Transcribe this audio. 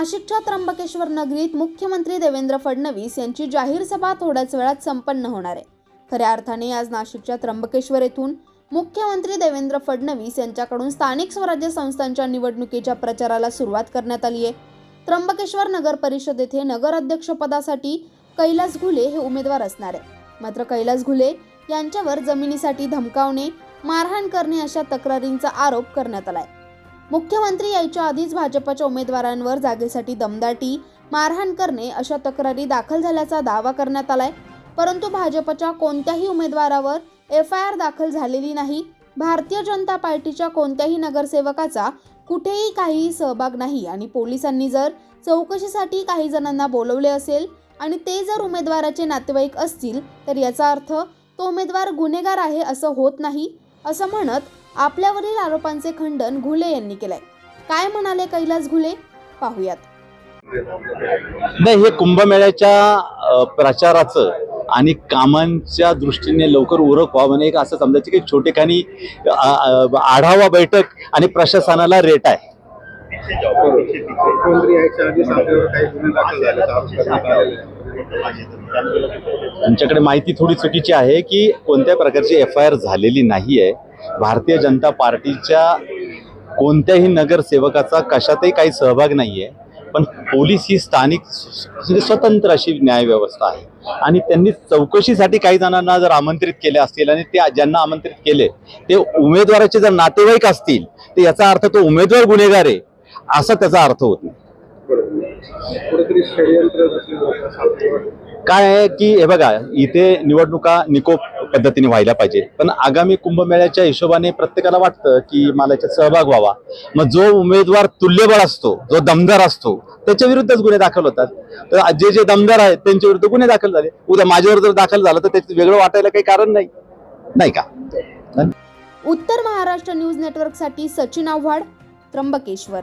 नाशिकच्या त्र्यंबकेश्वर नगरीत मुख्यमंत्री देवेंद्र फडणवीस यांची जाहीर सभा थोड्याच वेळात संपन्न होणार आहे. खऱ्या अर्थाने आज नाशिकच्या त्र्यंबकेश्वर येथून मुख्यमंत्री देवेंद्र फडणवीस यांच्याकडून स्थानिक स्वराज्य संस्थांच्या निवडणुकीच्या प्रचाराला सुरुवात करण्यात आली आहे. त्र्यंबकेश्वर नगर परिषद येथे नगराध्यक्षपदासाठी कैलास घुले हे उमेदवार असणार आहे. मात्र कैलास घुले यांच्यावर जमिनीसाठी धमकावणे मारहाण करणे अशा तक्रारींचा आरोप करण्यात आला आहे मुख्यमंत्री यायच्या आधीच भाजपच्या उमेदवारांवर जागेसाठी दमदाटी मारहाण करणे अशा तक्रारी दाखल झाल्याचा दावा करण्यात आलाय. परंतु भाजपच्या कोणत्याही उमेदवारावर एफ आय आर दाखल झालेली नाही. भारतीय जनता पार्टीच्या कोणत्याही नगरसेवकाचा कुठेही काहीही सहभाग नाही आणि पोलिसांनी जर चौकशीसाठी काही जणांना बोलवले असेल आणि ते जर उमेदवाराचे नातेवाईक असतील तर याचा अर्थ तो उमेदवार गुन्हेगार आहे असं होत नाही असं म्हणत आपल्यावरील आरोपांचे खंडन घुले यांनी केलंय. काय म्हणाले कैलास घुले? पाहूयात. नाही हे कुंभमेळ्याच्या प्रचाराचं आणि कामांच्या दृष्टीने लवकर उरक व्हावं म्हणून एक असं समजायचं की छोटेखानी आढावा बैठक आणि प्रशासनाला रेट आहे. तुमच्याकडे माहिती थोडी चुकीची आहे की कोणत्या प्रकारची एफ आय आर झालेली नाही आहे भारतीय जनता पार्टीच्या कोणत्याही नगरसेवकाचा कशातही काही सहभाग नाही आहे पण पोलीस ही स्थानिक स्वतंत्र अशी न्याय व्यवस्था आहे आणि त्यांनी चौकशीसाठी काही जणांना जर आमंत्रित केले असतील आणि ते ज्यांना आमंत्रित केले ते उमेदवाराचे जर नातेवाईक असतील तर याचा अर्थ तो उमेदवार गुन्हेगार आहे असा त्याचा अर्थ होत नाही. काय आहे की हे बघा इथे निवडणुका निकोप पद्धतीने व्हायला पाहिजे. पण आगामी कुंभमेळ्याच्या हिशोबाने प्रत्येकाला वाटतं की मला याच्यात सहभाग व्हावा. मग जो उमेदवार तुल्यबळ असतो जो दमदार असतो त्याच्या विरुद्धच गुन्हे दाखल होतात. तर जे जे दमदार आहेत त्यांच्या विरुद्ध गुन्हे दाखल झाले. उद्या माझ्यावर जर दाखल झालं तर त्याचं वेगळं वाटायला काही कारण नाही. नाही का? उत्तर महाराष्ट्र न्यूज नेटवर्कसाठी सचिन आव्हाड त्र्यंबकेश्वर.